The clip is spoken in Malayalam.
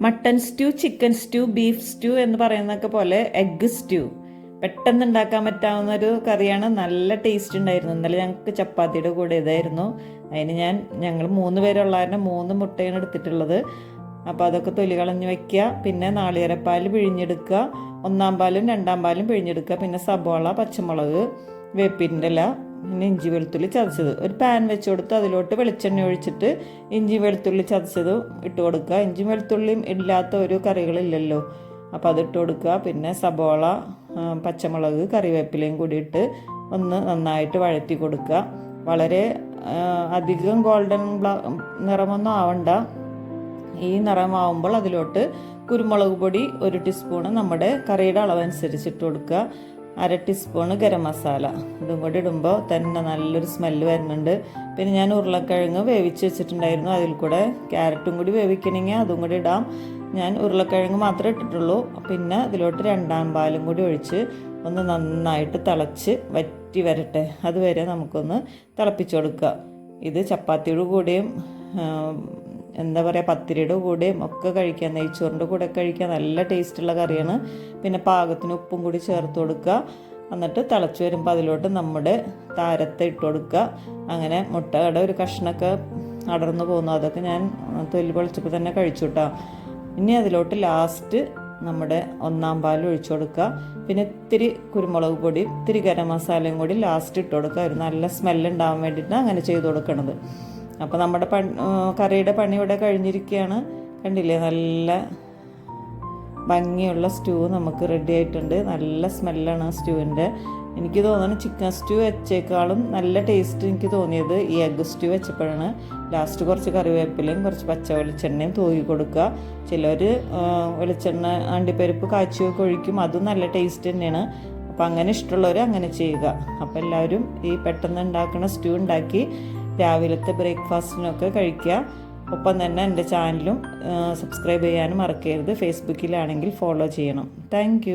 Mutton stew chicken stew beef stew എന്ന് പറയുന്നതൊക്കെ പോലെ എഗ്ഗ് സ്റ്റ്യൂ പെട്ടെന്ന് ഉണ്ടാക്കാൻ പറ്റാവുന്ന ഒരു കറിയാണ്. നല്ല ടേസ്റ്റ് ഉണ്ടായിരുന്നു. ഇന്നലെ ഞങ്ങൾക്ക് ചപ്പാത്തിയുടെ കൂടെ ഇതായിരുന്നു. അതിന് ഞാൻ ഞങ്ങൾ മൂന്ന് പേരുള്ള മൂന്ന് മുട്ടയാണ് എടുത്തിട്ടുള്ളത്. അപ്പോൾ അതൊക്കെ തൊലി കളഞ്ഞ് വെക്കുക. പിന്നെ നാളികേരപ്പാൽ പിഴിഞ്ഞെടുക്കുക. ഒന്നാം പാലും രണ്ടാം പാലും പിഴിഞ്ഞെടുക്കുക. പിന്നെ സബോള പച്ചമുളക് വേപ്പിന്റെ ഇല പിന്നെ ഇഞ്ചി വെളുത്തുള്ളി ചതച്ചത്. ഒരു പാൻ വെച്ച് കൊടുത്ത് അതിലോട്ട് വെളിച്ചെണ്ണ ഒഴിച്ചിട്ട് ഇഞ്ചി വെളുത്തുള്ളി ചതച്ചത് ഇട്ട് കൊടുക്കുക. ഇഞ്ചി വെളുത്തുള്ളിയും ഇല്ലാത്ത ഒരു കറികളില്ലല്ലോ. അപ്പോൾ അത് ഇട്ട് കൊടുക്കുക. പിന്നെ സബോള പച്ചമുളക് കറിവേപ്പിലയും കൂടി ഇട്ട് ഒന്ന് നന്നായിട്ട് വഴറ്റി കൊടുക്കുക. വളരെ അധികം ഗോൾഡൻ നിറമൊന്നും ആവണ്ട. ഈ നിറമാവുമ്പോൾ അതിലോട്ട് കുരുമുളക് പൊടി ഒരു ടീസ്പൂണ് നമ്മുടെ കറിയുടെ അളവനുസരിച്ചിട്ട് കൊടുക്കുക. അര ടീസ്പൂണ് ഗരം മസാല. ഇതും കൂടി ഇടുമ്പോൾ തന്നെ നല്ലൊരു സ്മെല്ല് വരുന്നുണ്ട്. പിന്നെ ഞാൻ ഉരുളക്കിഴങ്ങ് വേവിച്ച് വെച്ചിട്ടുണ്ടായിരുന്നു. അതിൽ കൂടെ ക്യാരറ്റും കൂടി വേവിക്കണമെങ്കിൽ അതും കൂടി ഇടാം. ഞാൻ ഉരുളക്കിഴങ്ങ് മാത്രമേ ഇട്ടിട്ടുള്ളൂ. പിന്നെ ഇതിലോട്ട് രണ്ടാം പാലും കൂടി ഒഴിച്ച് ഒന്ന് നന്നായിട്ട് തിളച്ച് വറ്റി വരട്ടെ. അതുവരെ നമുക്കൊന്ന് തിളപ്പിച്ച് കൊടുക്കുക. ഇത് ചപ്പാത്തിയുടെ കൂടെയും എന്താ പറയുക പത്തിരിയുടെ കൂടെയും ഒക്കെ കഴിക്കാം നെയ്ച്ചോറിന്റെ കൂടെ കഴിക്കാൻ നല്ല ടേസ്റ്റുള്ള കറിയാണ്. പിന്നെ പാകത്തിന് ഉപ്പും കൂടി ചേർത്ത് കൊടുക്കുക. എന്നിട്ട് തിളച്ച് വരുമ്പോൾ അതിലോട്ട് നമ്മുടെ താരത്തെ ഇട്ട് കൊടുക്കുക. അങ്ങനെ മുട്ടയുടെ ഒരു കഷ്ണമൊക്കെ അടർന്നു പോകുന്നു. അതൊക്കെ ഞാൻ തൊല്ലി പൊളിച്ചപ്പോൾ തന്നെ കഴിച്ചു കേട്ടോ ഇനി അതിലോട്ട് ലാസ്റ്റ് നമ്മുടെ ഒന്നാം പാൽ ഒഴിച്ചു കൊടുക്കുക. പിന്നെ ഇത്തിരി കുരുമുളക് പൊടി ഇത്തിരി ഗരം മസാലയും കൂടി ലാസ്റ്റ് ഇട്ട് കൊടുക്കുക. ഒരു നല്ല സ്മെല്ലുണ്ടാവാൻ വേണ്ടിയിട്ടാണ് അങ്ങനെ ചെയ്ത് കൊടുക്കണത്. അപ്പോൾ നമ്മുടെ പ കറിയുടെ പണി ഇവിടെ കഴിഞ്ഞിരിക്കുകയാണ്. കണ്ടില്ലേ? നല്ല ഭംഗിയുള്ള സ്റ്റൂ നമുക്ക് റെഡി ആയിട്ടുണ്ട്. നല്ല സ്മെല്ലാണ് ആ സ്റ്റൂവിന്റെ എനിക്ക് തോന്നുന്നു ചിക്കൻ സ്റ്റൂ വെച്ചേക്കാളും നല്ല ടേസ്റ്റ് എനിക്ക് തോന്നിയത് ഈ എഗ് സ്റ്റൂ വെച്ചപ്പോഴാണ്. ലാസ്റ്റ് കുറച്ച് കറിവേപ്പിലയും കുറച്ച് പച്ച വെളിച്ചെണ്ണയും തൂകി കൊടുക്കുക. ചിലർ വെളിച്ചെണ്ണ അണ്ടിപ്പരിപ്പ് കാച്ചിയൊക്കെ ഒഴിക്കും. അതും നല്ല ടേസ്റ്റ് തന്നെയാണ്. അപ്പോൾ അങ്ങനെ ഇഷ്ടമുള്ളവർ അങ്ങനെ ചെയ്യുക. അപ്പോൾ എല്ലാവരും ഈ പെട്ടെന്ന് ഉണ്ടാക്കുന്ന സ്റ്റൂ ഉണ്ടാക്കി രാവിലത്തെ ബ്രേക്ക്ഫാസ്റ്റിനൊക്കെ കഴിക്കുക. ഒപ്പം തന്നെ എന്റെ ചാനലും സബ്സ്ക്രൈബ് ചെയ്യാനും മറക്കരുത്. ഫേസ്ബുക്കിലാണെങ്കിൽ ഫോളോ ചെയ്യണം. താങ്ക്